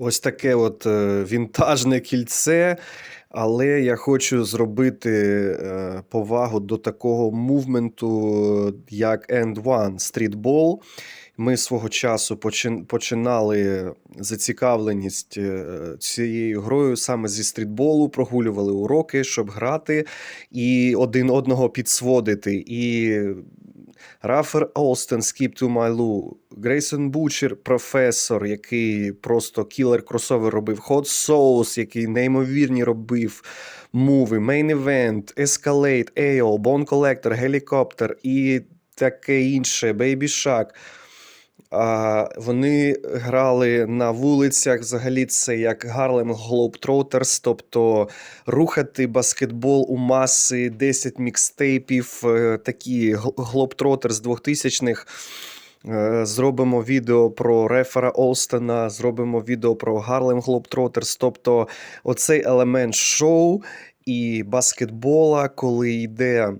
Ось таке от е, вінтажне кільце. Але я хочу зробити е, повагу до такого мувменту, як End One стрітбол. Ми свого часу починали зацікавленість е, цією грою саме зі стрітболу, прогулювали уроки, щоб грати і один одного підсводити. І Рафер Олстен, Скіп My Грейсон Бучер, професор, який просто кілер кросовер робив, Hot Соус, який неймовірні робив муви, Main Event, Escalate, AO, Bone Collector, Helicopter і таке інше, Baby Shark. А, вони грали на вулицях. Взагалі, це як Harlem Globetrotters, тобто рухати баскетбол у маси, 10 мікстейпів, е, такі Globetrotters 2000-х. Е, Зробимо відео про Рефера Олстена, зробимо відео про Harlem Globetrotters. Тобто, оцей елемент шоу і баскетбола, коли йде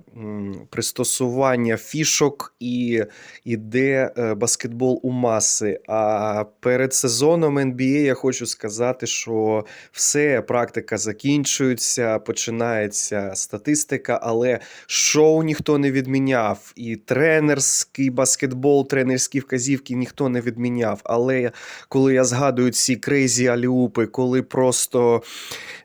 пристосування фішок і йде е, баскетбол у маси. А перед сезоном NBA я хочу сказати, що все, практика закінчується, починається статистика, але шоу ніхто не відміняв. І тренерський баскетбол, тренерські вказівки ніхто не відміняв. Але коли я згадую ці крейзі аліупи, коли просто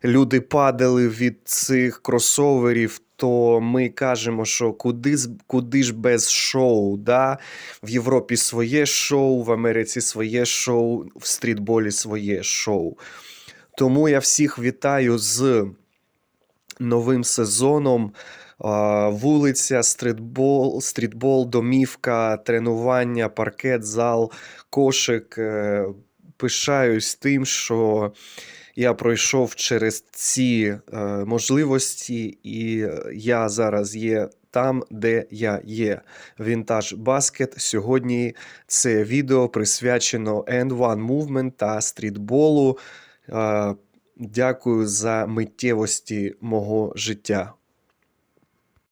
люди падали від цих кросоверів. То ми кажемо, що куди, куди ж без шоу? Да? В Європі своє шоу, в Америці своє шоу, в стрітболі своє шоу. Тому я всіх вітаю з новим сезоном. Вулиця, стрітбол, стрітбол, домівка, тренування, паркет, зал, кошик. Е, Пишаюсь тим, що я пройшов через ці е, можливості, і е, я зараз є там, де я є. Вінтаж Баскет. Сьогодні це відео присвячено End One Movement та стрітболу. Е, Дякую за миттєвості мого життя.